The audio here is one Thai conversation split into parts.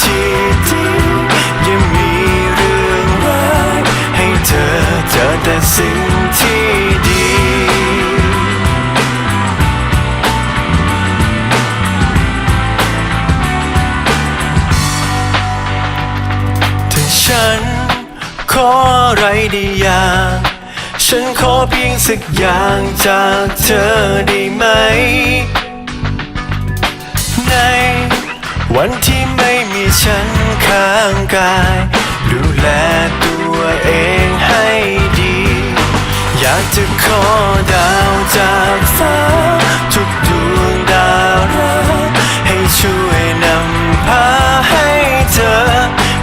สิ่งที่ดียังมีเรื่องร้ายให้เธอเจอแต่สิ่งที่ดีถ้าฉันขออะไรได้อย่าง ฉันขอเพียงสักอย่างจากเธอได้ไหม กาย ดูแลตัวเองให้ดี อยากจะขอดาวจากฟ้า ทุกดวงดาวรักให้ช่วยนำพาให้เธอ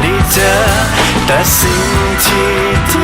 ได้เจอแต่สิ่งที่